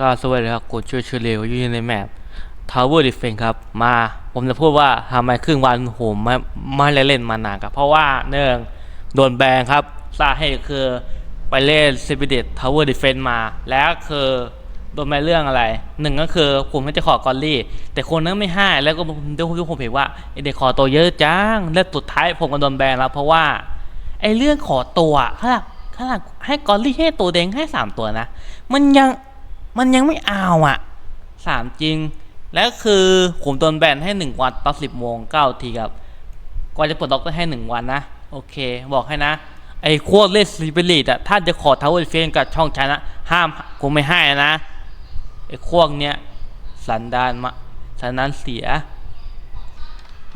ก็สวัสดีครับกดช่วยช่วยเร็วอยู่ในแมป Tower Defense ครับ มาผมจะพูดว่าทำไมครึ่งวันผมไม่ไม่ได้เล่นมานานครับ เพราะว่าเนื่องโดนแบนครับสาเหตุคือไปเล่น s p i r i t Tower Defense มา แล้วคือโดนแบนเรื่องอะไรหนึ่งก็คือผมไม่จะขอกอลลี่ แต่คนนั้นไม่ให้แล้วก็ด้วยผมเห็นว่าไอเด็กขอตัวเยอะจังแล้วสุดท้ายผมก็โดนแบนแล้ว เพราะว่าไอเรื่องขอตัวขนาดขนาดให้กอลลี่ให้ตัวแดงให้สามตัวนะ มันยัง มันยังไม่เอาอะสามจริง แล้วคือผมโดนแบนให้หนึ่งวันตอนสิบโมงเก้าทีครับกว่าจะปลดล็อกได้ให้หนึ่งวันนะ โอเค บอกให้นะ ไอ้โคตรเล่นซีเบลิตอะถ้าจะขอทาวเวอร์เฟนกับช่องชนะ ห้ามผมไม่ให้นะ ไอ้พวกเนี้ยสันดานมาสันดานเสีย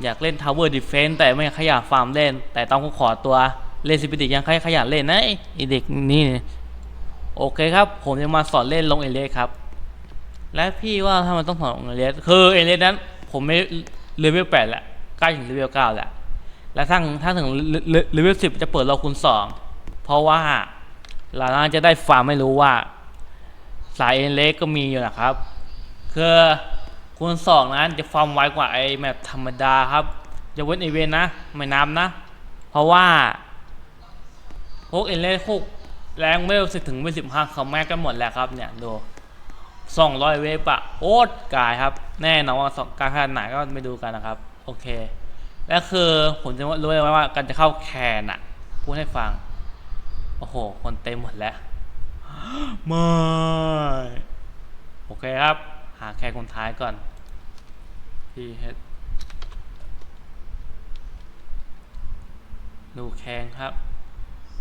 อยากเล่น Tower Defense แต่ไม่ขยันฟาร์มเล่น แต่ต้องขอตัวเล่นซิปิติยังขยันเล่นนะไอ้ไอ้เด็กนี่ โอเคครับ ผมจะมาสอนเล่นลงเอเลสครับ และพี่ว่าถ้ามันต้องสอนลงเอเลสคือเอเลสนั้น ผมไม่เลเวลแปดแหละใกล้ถึงเลเวลเก้าแล้วและถ้าถ้าถึงเลเวลสิบจะเปิดเราคูณสองเพราะว่าเราจะได้ฟาร์มไม่รู้ว่า สายเอเลสก็มีอยู่นะครับ คือคูณสองนั้นจะฟาร์มไวกว่าไอ้แมปธรรมดาครับจะเว้นอีเวนนะไม่นับนะ เพราะว่าพวกเอเลสพวก แรงเวลสิถึงเวลสิบห้าเขาแม็กกันหมดแล้วครับเนี่ยดูสองร้อยเวฟอะโอ๊ตกายครับ แน่นอนว่าสองการขนาดไหนก็ไปดูกันนะครับ โอเค แล้วคือผมจะรู้เลยว่าการจะเข้าแคนอะพูดให้ฟัง โอ้โห คนเต็มหมดแล้วไม่โอเคครับ หาแคนคนท้ายก่อนที่เดดูแคนครับ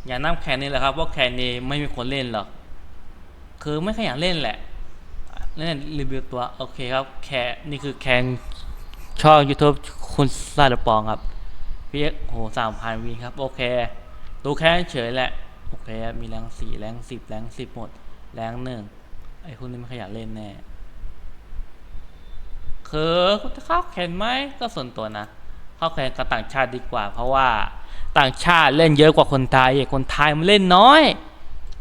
อย่านั่งแคนนี่แหละครับเพราะแคนนี้ไม่มีคนเล่นหรอกคือไม่ขยันเล่นแหละเล่นรีวิวตัวโอเคครับแคนนี่คือแคนช่อง YouTube คุณซาดปองครับพี่เอ็กโหสามพันวีครับ โอเคดูแค่เฉยแหละ โอเค มีแรงสี่แรงสิบแรงสิบหมด แรงหนึ่งไอ้คุณนี่ไม่ขยันเล่นแน่คือคุณจะเข้าแข่งไหมก็ส่วนตัวนะ เข้าแข่งกับต่างชาติดีกว่า เพราะว่าต่างชาติเล่นเยอะกว่าคนไทย คนไทยมันเล่นน้อย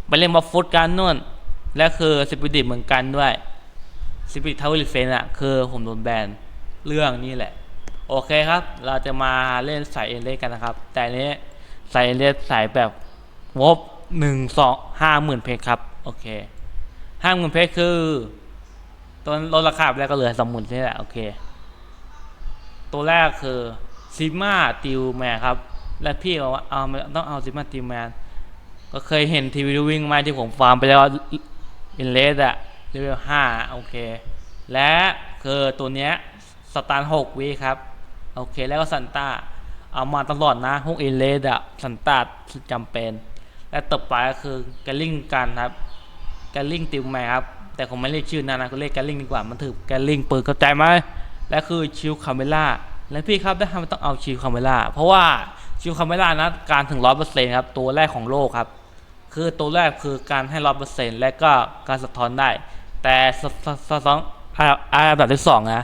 ไปเล่นบอลฟุตกันนู่น และคือสปิริตเหมือนกันด้วยสปิริตทาวเวอร์เฟนอะคือผมโดนแบนเรื่องนี้แหละ โอเคครับ เราจะมาเล่นสายเอเลสกันนะครับ แต่นี้สายเอเลสสายแบบงบหนึ่งสองห้าหมื่นเพชรครับโอเคห้าหมื่นเพชรคือตัวลดราคาไปแล้วก็เหลือสองหมื่นนี่แหละโอเค ตัวแรกคือ ซิมาติวแมนครับ และพี่บอกว่าเอาต้องเอาซิมาติวแมนก็เคยเห็นทีวีวิ่งมาที่ผมฟาร์มไปแล้วอินเลสอะเลเวลห้าโอเค และคือตัวเนี้ยสตาร์หกวิครับ โอเคแล้วก็ซันต้าเอามาตลอดนะพวกอินเลสอะซันต้าจำเป็น และต่อไปก็คือแกลลิงกันครับแกลลิงติวแมนครับแต่ผมไม่เรียกชื่อนะนะก็เรียกแกลลิงดีกว่ามันถือแกลลิงปืนเข้าใจไหมและคือชิลคาเมล่า และพี่ครับได้ทำต้องเอาชิลคาเมล่าเพราะว่าชิลคาเมล่านะการถึงร้อยเปอร์เซ็นต์ครับตัวแรกของโลกครับ คือตัวแรกคือการให้ร้อยเปอร์เซ็นต์และก็การสะท้อนได้ แต่สะท้อนอันดับที่สองนะ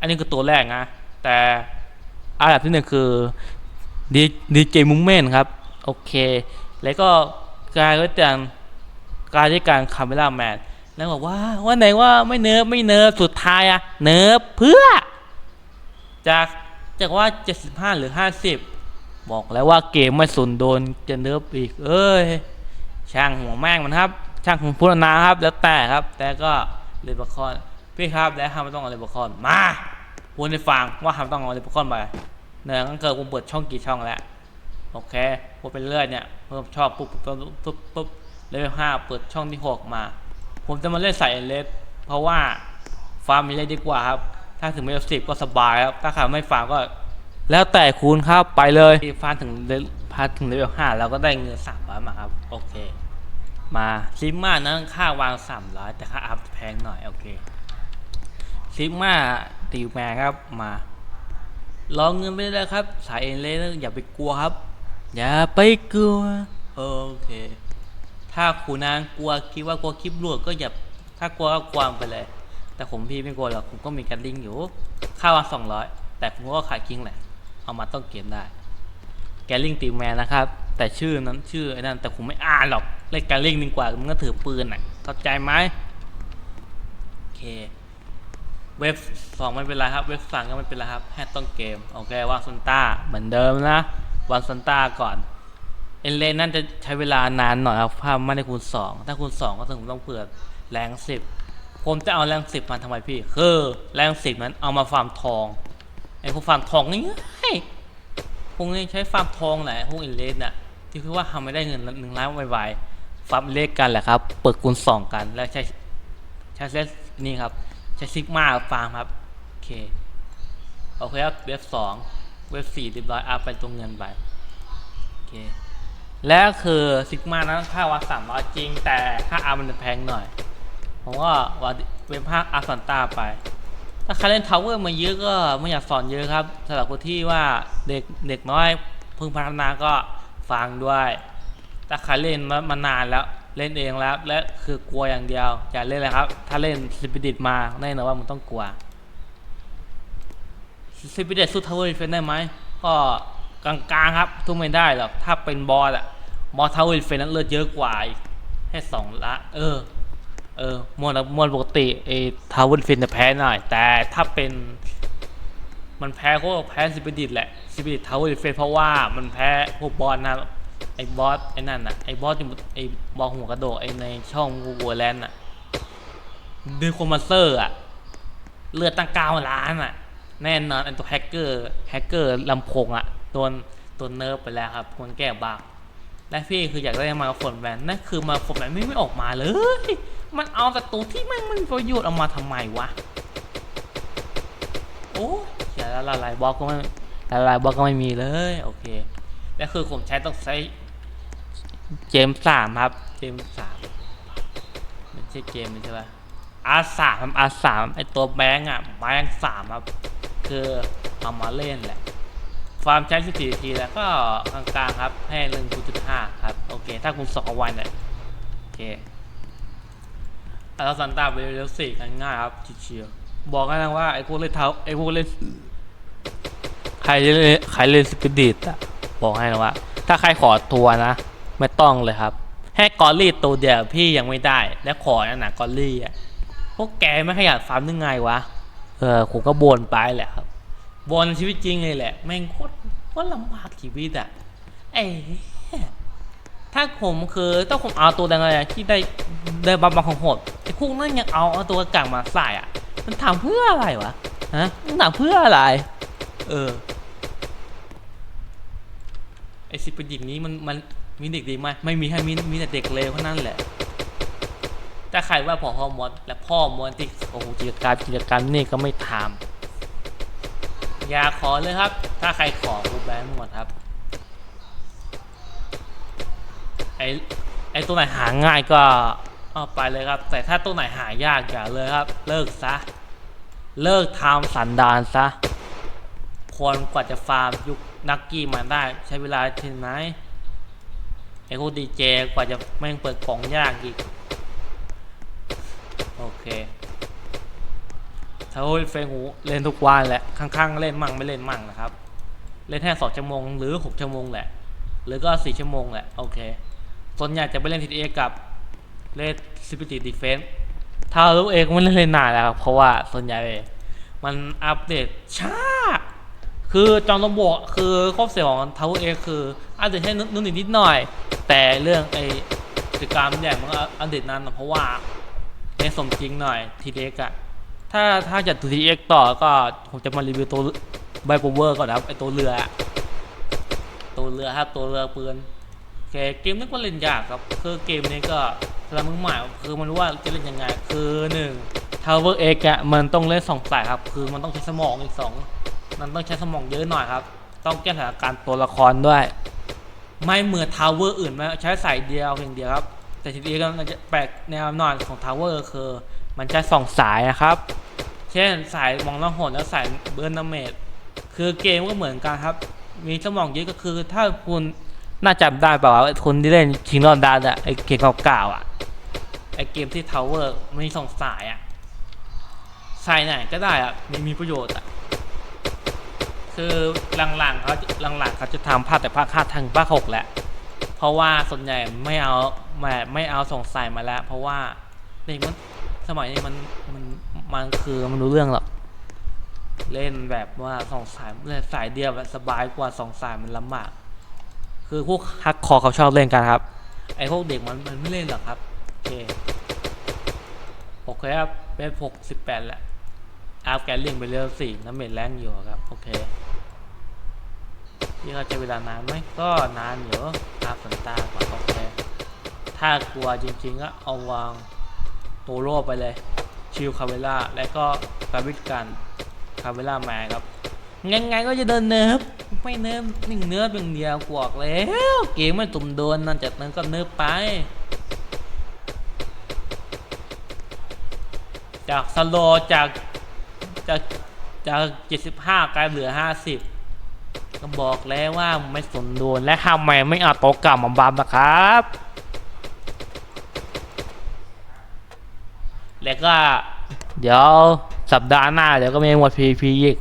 อันนี้คือตัวแรกนะแต่อันดับที่หนึ่งคือดีดีเจมุ้งเม่นครับโอเค แล้วก็การก็จะการที่การคาเมล่าแมนแล้วบอกว่าว่าไหนว่าไม่เนิร์ฟไม่เนิร์ฟสุดท้ายอะเนิร์ฟเพื่อ จากจากว่า 75 หรือ 50 บอกแล้วว่าเกมไม่สุนโดนจะเนิร์ฟอีก เอ้ย ช่างหัวแม่งมันครับ ช่างของพุทธนาครับ แล้วแต่ครับ แต่ก็เลยบคอนพี่ครับ แล้วทำไมต้องเอาเลยบคอนมาพูดให้ฟังว่าทำไมต้องเอาเลยบคอนไปเนี่ยก็เกิดผมเปิดช่องกี่ช่องแล้ว โอเคพอไปเรื่อยเนี่ยเพิ่มชอบปุ๊บปุ๊บปุ๊บปุ๊บเลเวลห้าเปิดช่องที่หกมา ผมจะมาเล่นสายเลสเพราะว่าฟาร์มมีเลยดีกว่าครับ ถ้าถึงเลเวลสิบก็สบายครับถ้าใครไม่ฟาร์มก็ แล้วแต่คุณครับไปเลยฟาร์มถึงเลพาถึงเลเวลห้าเราก็ได้เงินสามร้อยมาครับ โอเค มาซิมมานั้นค่าวางสามร้อยแต่ค่าอัพแพงหน่อย โอเคซิมมาติวแมนครับมาลองเงินไปเลยครับ สายเอ็นเลสอย่าไปกลัวครับ อย่าไปกลัว โอเค ถ้าคุณนางกลัวคิดว่ากลัวคลิปหลวดก็อย่าถ้ากลัวก็กวางไปเลย แต่ผมพี่ไม่กลัวหรอกผมก็มีการลิงอยู่ ค่าวันสองร้อยแต่ผมก็ขายกิ้งแหละ เอามาต้องเกมได้แกลิงตีแมนนะครับ แต่ชื่อนั้นชื่อไอ้นั่นแต่ผมไม่อ่านหรอกเล่นแกลิงดีกว่ามันก็ถือปืนอะเข้าใจไหมโอเค เว็บสองไม่เป็นไรครับ เว็บสามก็ไม่เป็นไรครับแค่ต้นเกมโอเควางซันต้าเหมือนเดิมนะวางซันต้าก่อนเอเลนนั่นจะใช้เวลานานหน่อยครับถ้าไม่ได้คูณสองถ้าคูณสองก็ถึงต้องเปิดแรงสิบ ผมจะเอาแรงสิบมาทำไมพี่ คือแรงสิบนั้นเอามาฟาร์มทองไอ้พวกฟาร์มทองง่ายพวกนี้ใช้ฟาร์มทองแหละพวกเอเลนน่ะที่คือว่าทำไม่ได้เงินหนึ่งล้านไวๆฟาร์มเลขกันแหละครับ เปิดคูณสองกันแล้วใช้ใช้เซตนี่ครับใช้ซิกมาฟาร์มครับโอเคโอเคครับเว็บสองเว็บสี่เรียบร้อยอัพไปตรงเงินไปโอเคและคือซิกมานั้นค่าวัดสามร้อยจริงแต่ค่าอาร์มันจะแพงหน่อย ผมก็วัดเว็บภาคอาร์ซันต้าไป ถ้าใครเล่นทาวเวอร์มาเยอะก็ไม่อยากสอนเยอะครับสำหรับคนที่ว่าเด็กเด็กน้อยเพิ่งพัฒนาก็ฟังด้วยถ้าใครเล่นมามานานแล้วเล่นเองแล้วและคือกลัวอย่างเดียวอย่าเล่นเลยครับ ถ้าเล่นสปิดิตมาแน่นอนว่ามันต้องกลัวสปิดิตสู้ทาวเวอร์เฟนได้ไหมก็กลางๆครับทุกไม่ได้หรอกถ้าเป็นบอสอะบอสทาวเวอร์เฟนนั้นเลือดเยอะกว่าอีกแค่สองละ เออ เออมวลมวลปกติไอ้ทาวเวอร์เฟนจะแพ้หน่อย แต่ถ้าเป็นมันแพ้ก็แพ้ซิปิดิตแหละซิปิดิตทาวเวอร์เฟนเพราะว่ามันแพ้พวกบอสนะไอ้บอสไอ้นั่นน่ะไอ้บอสที่ไอ้บอสหัวกระโดดไอ้ในช่องวัวแลนด์น่ะดึงคอมมาเซอร์อะเลือดตั้งเก้าล้านอะ แน่นอนไอ้ตัวแฮกเกอร์แฮกเกอร์ลำโพงอะโดนตัวเนิร์ฟไปแล้วครับควรแก้บ้าง และพี่คืออยากได้มาฝนแวนนั่นคือมาฝนแวนไม่ไม่ออกมาเลย มันเอาแต่ตัวที่มันมันประโยชน์เอามาทำไมวะ โอ้ยเสียละลายบล็อกก็ไม่ละลายบล็อกก็ไม่มีเลย โอเค แล้วคือผมใช้ต้องใช้เจมสามครับเจมสามไม่ใช่เกมใช่ปะอาสามอาสามไอตัวแบงค์อะแบงค์สามครับ คือเอามาเล่นแหละ ฟาร์มใช้สิบสี่นาทีแล้วก็กลางๆครับ ให้หนึ่งจุดห้าครับ โอเค ถ้าคุณสองวันเนี่ยโอเคแล้วซันต้าไปเร็วสี่กันง่ายครับเชียวๆบอกกันนะว่าไอ้พวกเล่นเท้าไอ้พวกเล่นใครเล่นใครเล่นสปิดิตอะบอกให้นะว่า ถ้าใครขอตัวนะ ไม่ต้องเลยครับแค่กอลลี่ตัวเดียวพี่ยังไม่ได้ และขอนะนะกอลลี่อะพวกแกไม่ขยันฟาร์มนึงไงวะเออผมก็บ่นไปแหละครับ บนชีวิตจริงเลยแหละ แม่งโคตรโคตรลำบากชีวิตอะเอ้ถ้าผมคือถ้าผมเอาตัวแดงอะไรที่ได้ได้บัฟมาของโหดไอ้พวกนั้นยังเอาเอาตัวกลางมาใส่อะมันทำเพื่ออะไรวะฮะมันทำเพื่ออะไร เออไอสิเป็นอย่างนี้มันมันมีเด็กดีไหมไม่มีให้มีมีแต่เด็กเลวเท่านั้นแหละถ้าใครว่าพอฮอร์โมนและพ่อมวนที่โอ้โหกิจการกิจการนี่ก็ไม่ทำ อย่าขอเลยครับ ถ้าใครขอกูแบนหมดครับ ไอไอตัวไหนหาง่ายก็เอาไปเลยครับ แต่ถ้าตัวไหนหายากอย่าเลยครับ เลิกซะ เลิกทำสันดานซะ คนกว่าจะฟาร์มยุคนักกี้มาได้ ใช้เวลาถึงไหมไอพวกดีเจกว่าจะแม่งเปิดกล่องยากอีก โอเค โอ้ยเฟงหูเล่นทุกวันแหละข้างๆเล่นมั่งไม่เล่นมั่งนะครับ เล่นแค่สองชั่วโมงหรือหกชั่วโมงแหละ หรือก็สี่ชั่วโมงแหละโอเค ส่วนใหญ่จะไปเล่นทีเอกับเล่นซิปิติดีเฟนถ้าลูกเอกไม่ได้เล่นนานแล้วครับเพราะว่าส่วนใหญ่มันอัปเดตช้าคือจอมตำบวกคือข้อเสียของทาวเอคืออัปเดตให้นุ่นนิดหน่อย แต่เรื่องไอกิจกรรมเนี่ยมันอัปเดตนานเพราะว่าในสมจริงหน่อยทีเด็กอะ ถ้าถ้าจะดูทีเอกต่อก็ผมจะมารีวิวตัวไบโอเวอร์ก่อนนะครับไอตัวเรือตัวเรือครับตัวเรือปืนโอเคเกมนี้ก็เล่นยากครับคือเกมนี้ก็สำหรับมือใหม่คือมันรู้ว่าจะเล่นยังไงคือหนึ่งทาวเวอร์เอ็กะมันต้องเล่นสองสายครับ คือมันต้องใช้สมองอีกสองมันต้องใช้สมองเยอะหน่อยครับ ต้องแก้สถานการณ์ตัวละครด้วย ไม่เหมือนทาวเวอร์อื่นไหมใช้สายเดียวเพียงเดียวครับแต่ทีนี้ก็มันจะแปลกแนวหน่อยของทาวเวอร์คือ มันใช้สองสายนะครับ เช่นสายมองล่องหนและสายเบิร์นนาเมดคือเกมก็เหมือนกันครับ มีสมองเยอะก็คือถ้าคุณน่าจำได้เปล่าว่าคนที่เล่นชิงรอนดานอะไอเกมเก่าๆอะไอเกมที่ทาวเวอร์มีสองสายอะสายไหนก็ได้อะมีมีประโยชน์อะคือหลังๆเขาหลังๆเขาจะทำภาคแต่ภาคห้าทางภาคหกแหละเพราะว่าส่วนใหญ่ไม่เอาไม่ไม่เอาส่งใส่มาแล้ว เพราะว่าเด็กมันสสมัยนี้มันมัน มันคือมันรู้เรื่องหรอกเล่นแบบว่าสองสายเล่นสายเดียวสบายกว่าสองสายมันลำบากคือพวกฮักคอเขาชอบเล่นกันครับ ไอพวกเด็กมันมันไม่เล่นหรอกครับโอเคโอเคครับเป็นหกสิบแปดแหละอาแกนลิงไปเรื่อยสี่น้ำเม็ดแรงอยู่ครับ โอเคพี่เขาใช้เวลานานไหมก็นานอยู่อาร์สันตาก่อนโอเคถ้ากลัวจริงๆก็เอาวางโตโร่ไปเลย ชิลคาเวล่าและก็กาวิดกันคาเวล่าแมครับยังไงก็จะเดินเนิร์ฟไม่เนิร์ฟหนึ่งเนิร์ฟอย่างเดียวกวกแล้วเกมไม่ตุ่มโดนนั่นจากนั้นก็เนิร์ฟไป จากสโลว์จากจากจาก75กลายเหลือ50ก็บอกแล้วว่าไม่สมดุลและทำไมไม่เอาโต๊ะเก่ามาบัมนะครับ แล้วก็ เดี๋ยวสัปดาห์หน้าเดี๋ยวก็มีหมดพีพีอีก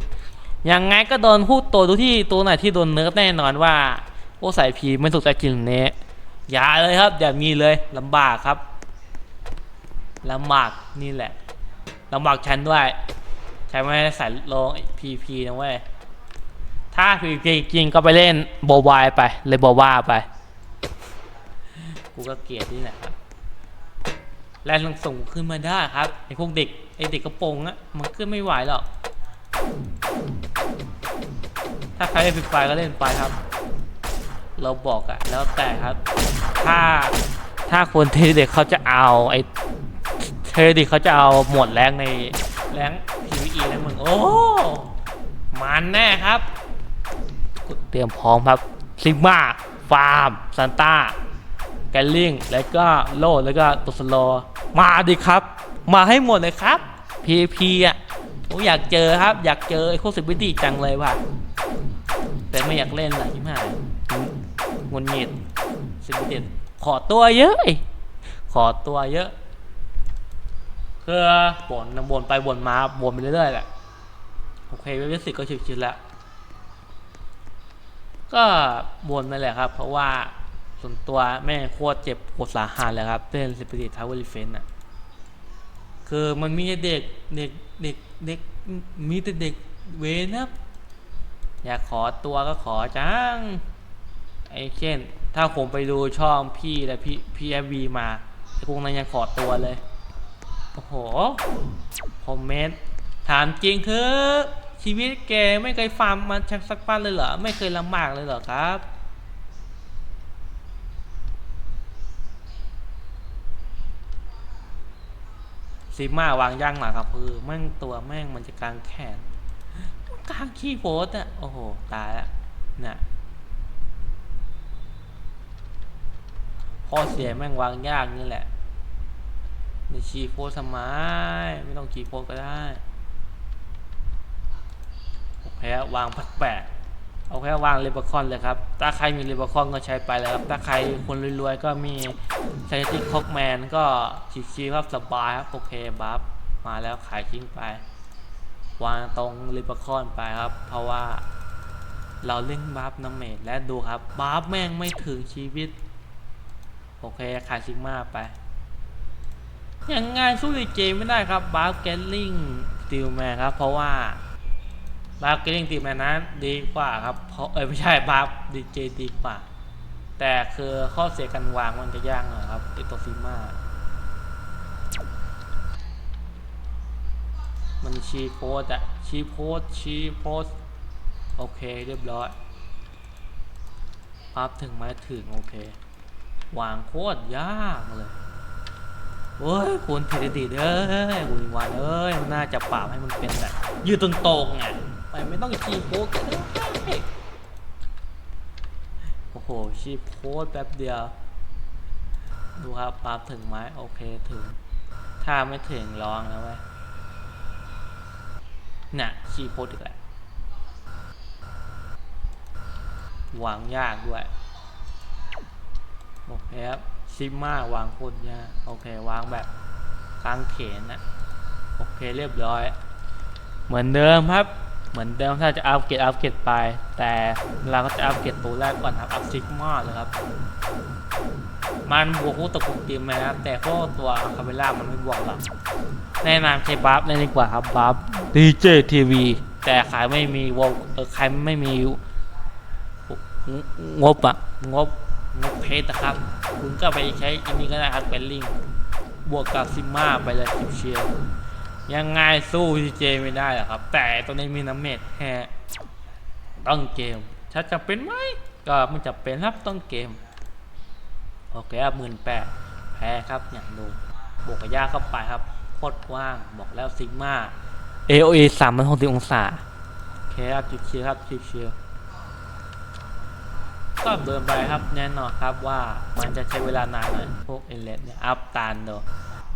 ยังไงก็โดนพูดตัวดูที่ตัวไหนที่โดนเนิร์ฟแน่นอนว่าโอ้ใส่พีไม่ถูกใจจริงเนี้ยอย่าเลยครับ อย่ามีเลยลำบากครับลำบากนี่แหละลำบากฉันด้วยใช้ไม่ได้ใส่ลงพีพีนะเว้ยถ้าพีพีจริงก็ไปเล่นโบวายไป เลยโบวาไป กูก็เกลียดนี่แหละครับ แรงส่งขึ้นมาได้ครับไอพวกเด็กไอเด็กกระโปรงอะมันขึ้นไม่ไหวหรอกถ้าใครเล่นฟรีไฟก็เล่นไปครับ เราบอกอะแล้วแต่ครับ ถ้าถ้าคนเทเด็กเขาจะเอาไอเทเด็กเขาจะเอาหมดแรงในแรง PVE นะมึงโอ้มันแน่ครับกดเตรียมพร้อมครับซิกมาฟาร์มซันต้าแกลลิงแล้วก็โลดแล้วก็ตุสโล มาดิครับ มาให้หมดเลยครับ PVP อะผมอยากเจอครับ อยากเจอไอ้โคสิบิตี้จังเลยว่ะแต่ไม่อยากเล่นนะยิ่งหางุนงิดสิบิตี้ขอตัวเยอะไอ้ขอตัวเยอะคือบ่นบ่นไปบ่นมาบ่นไปเรื่อยๆแหละโอเคเวลสิกก็ชิวๆแล้วก็บ่นไปแหละครับ เพราะว่า ส่วนตัวแม่โคตรเจ็บปวดสาหัสเลยครับเล่นสปิริตทาวเวอร์เฟนอะคือมันมีเด็กเด็กเด็กเด็กมีแต่เด็กเวนครับอยากขอตัวก็ขอจังไอ้เช่น ถ้าผมไปดูช่องพี่และพี่พี่แอวีมาไอ้พวกนั้นยังขอตัวเลย โอ้โหคอมเมนต์ถามจริงคือชีวิตแกไม่เคยฟาร์มมาชักสักปั้นเลยเหรอ ไม่เคยลำบากเลยเหรอครับ ซีมาวางย่างหลังครับคือแม่งตัวแม่งมันจะกลางแขนกลางขี้โพสอะโอ้โห ตายละเนี่ยข้อเสียแม่งวางยากนี่แหละในชีโพสทำไมไม่ต้องชีโพสก็ได้โอเควางพักแปะ โอเควางเรบคอนเลยครับ ถ้าใครมีเรบคอนก็ใช้ไปเลยครับ ถ้าใครคนรวยๆ ก็มีไซติคอกแมนก็ชิวๆครับสบายครับ โอเคบัฟมาแล้วขายทิ้งไป วางตรงเรบคอนไปครับ เพราะว่าเราเล่นบัฟน้ำเมดและดูครับบัฟแม่งไม่ถึงชีวิต โอเคขายซิกมาไปยังไงสู้ดีเจไม่ได้ครับบาร์เกลลิงติลแมนครับ เพราะว่า บาร์เกลลิงติลแมนนั้นดีกว่าครับเพราะเอ้ยไม่ใช่บาร์ดีเจดีกว่า แต่คือข้อเสียการวางมันจะยากหน่อยครับไอตัวซีมามันชีโพสอะชีโพสชีโพสโอเคเรียบร้อยปั๊บถึงไหมถึงโอเควางโคตรยากเลยโอ้ยคุณเทเลดีเอ้ยคุณวันเอ้ยนน่าจะปราบให้มันเป็นแบบยืดตรงๆไง ไปไม่ต้องชีโพสก็ได้โอ้โหชีโพสแป๊บเดียว ดูครับปาบถึงไหมโอเคถึง ถ้าไม่ถึงลองนะเว้ยน่ะชีโพสอีกแล้ววางยากด้วย โอเคครับ ซิมมาวางโคตรยาก โอเควางแบบกลางเขนนะโอเคเรียบร้อย เหมือนเดิมครับ เหมือนเดิมถ้าจะอัพเกรดอัพเกรดไป แต่เราก็จะอัพเกรดตัวแรกก่อนครับอัพซิกมาเลยครับมันบวกคู่ตะกุกตีมนะครับ แต่พวกตัวคาเมล่ามันไม่บวกหรอกแนะนำใช้บัฟเลยดีกว่าครับบัฟดีเจทีวีแต่ใครไม่มีวงเออใครไม่มีงบอะงบงบเพชรนะครับ คุณก็ไปใช้อันนี้ก็ได้ครับเป็นลิงบวกกับซิม่าไปเลยเชียวๆ ยังไงสู้ดีเจไม่ได้หรอกครับ แต่ตัวนี้มีน้ำเม็ดแฮะต้องเกมถ้าจะเป็นไหมก็ไม่จะเป็นครับต้องเกม โอเคครับหมื่นแปดแพ้ครับอย่างดูบวกกับยาเข้าไปครับโคตรกว้างบอกแล้วซิกมา AOE สามพันหกสิบองศาโอเคครับชิวเชียครับชิวเชียก็เดินไปครับแน่นอนครับว่ามันจะใช้เวลานานหน่อยพวกเอเลสเนี่ยอัพตานโด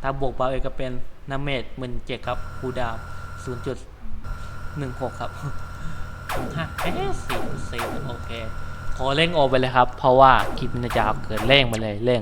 ถ้าบวกเบาเอก็เป็นนาเมดหมื่นเจ็ดครับคูดาวศูนย์จุดหนึ่งหกครับห้าเอสสี่สี่โอเค ขอเร่งโอไปเลยครับ เพราะว่าคลิปมันจะเกิดเร่งไปเลยเร่ง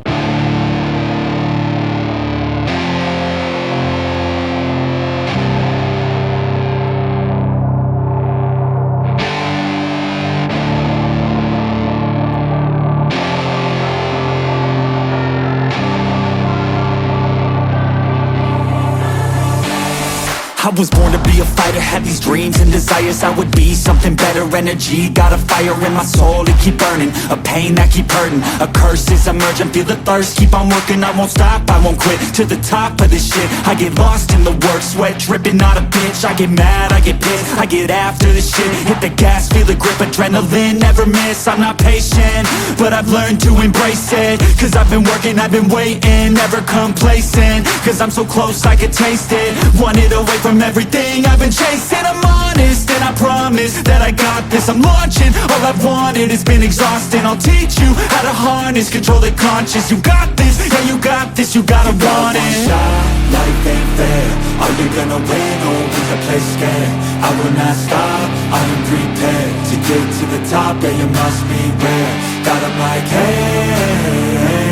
I was born to be a fighter, had these dreams and desires. I would be something better, energy Got a fire in my soul It keep burning. A pain that keep hurting, a curse is emerging. Feel the thirst, keep on working, I won't stop, I won't quit. To the top of this shit, I get lost in the work Sweat dripping, not a bitch, I get mad, I get pissed I get after this shit, hit the gas, feel the grip Adrenaline, never miss, I'm not patient But I've learned to embrace it. Cause I've been working, I've been waiting Never complacent, cause I'm so close I can taste it. Want it away from everything I've been chasing. I'm honest and I promise that I got this. I'm launching, all I've wanted has been exhausting. I'll teach you how to harness, control the conscious You got this, yeah you got this, you gotta want it. shot, life ain't fair. Are you gonna win or will you play scared? I will not stop, I am prepared To get to the top, yeah you must beware Got 'em like hey,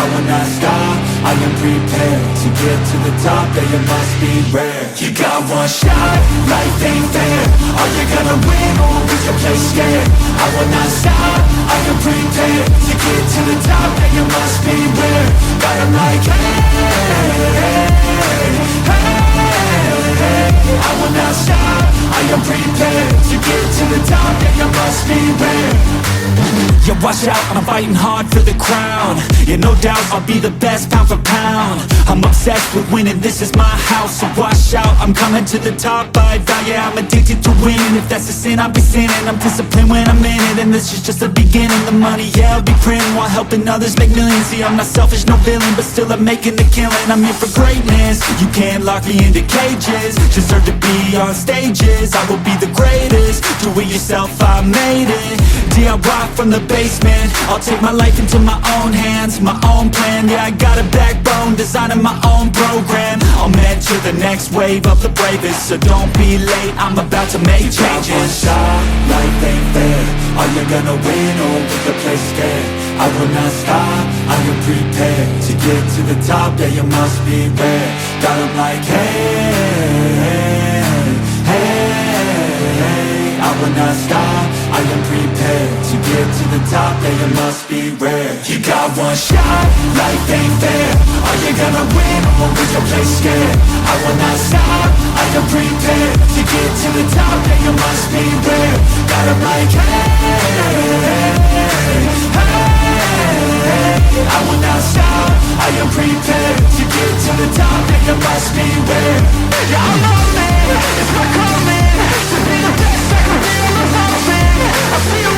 I will not stop, I am prepared To get to the top, yeah you must be rare. You got one shot, life ain't fair. Are you gonna win or will you play scared? I will not stop, I am prepared To get to the top, yeah you must be rare. Got 'em like hey, hey I will not stop, I am prepared To get to the top, yeah you must be rare yeah, watch out, I'm fighting hard for the crown. Yeah, no doubt, I'll be the best pound for pound. I'm obsessed with winning, this is my house. So watch out, I'm coming to the top I vow, yeah, I'm addicted to winning. If that's a sin, I'll be sinning. I'm disciplined when I'm in it And this is just the beginning. The money, yeah, I'll be printing. While helping others make millions. See, I'm not selfish, no villain But still I'm making the killing. I'm here for greatness. You can't lock me into cages. Deserve to be on stages. I will be the greatest. Do it yourself, I made it. DIY from the basement I'll take my life into my own hands My own plan, yeah I got a backbone Designing my own program. I'll mentor the next wave of the bravest So don't be late, I'm about to make changes. one shot, life ain't fair. Are you gonna win or will the play scared? I will not stop, I am prepared To get to the top, yeah you must be rare Got 'em like hey, hey I will not stop, I am prepared To get to the top, yeah you must be rare. You got one shot, life ain't fair. Are you gonna win or will you play scared? I will not stop, I am prepared To get to the top, yeah you must be rare. Got 'em like hey, hey. I will not stop, I am prepared To get to the top, yeah you must be rare. Yeah I'm on man, it's my calling To be the best, I can see you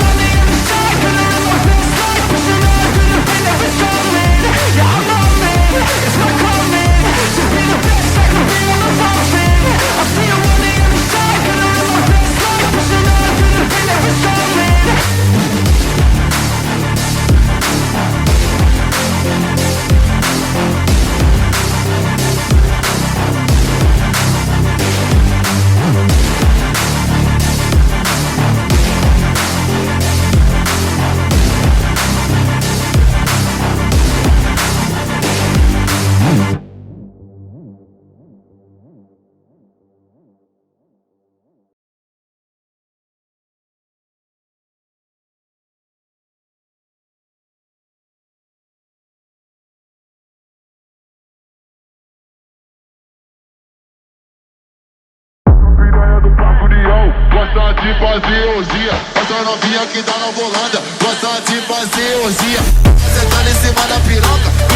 novinha que tá na volanda, gosta de fazer orgia. Você tá em cima da piroca,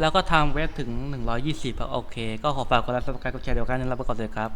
แล้วก็ทำเว็บถึง 120ครับโอเค ก็ขอฝากกดไลค์กดแชร์กดแชร์เดียวกันแล้วไปก่อนเลยครับ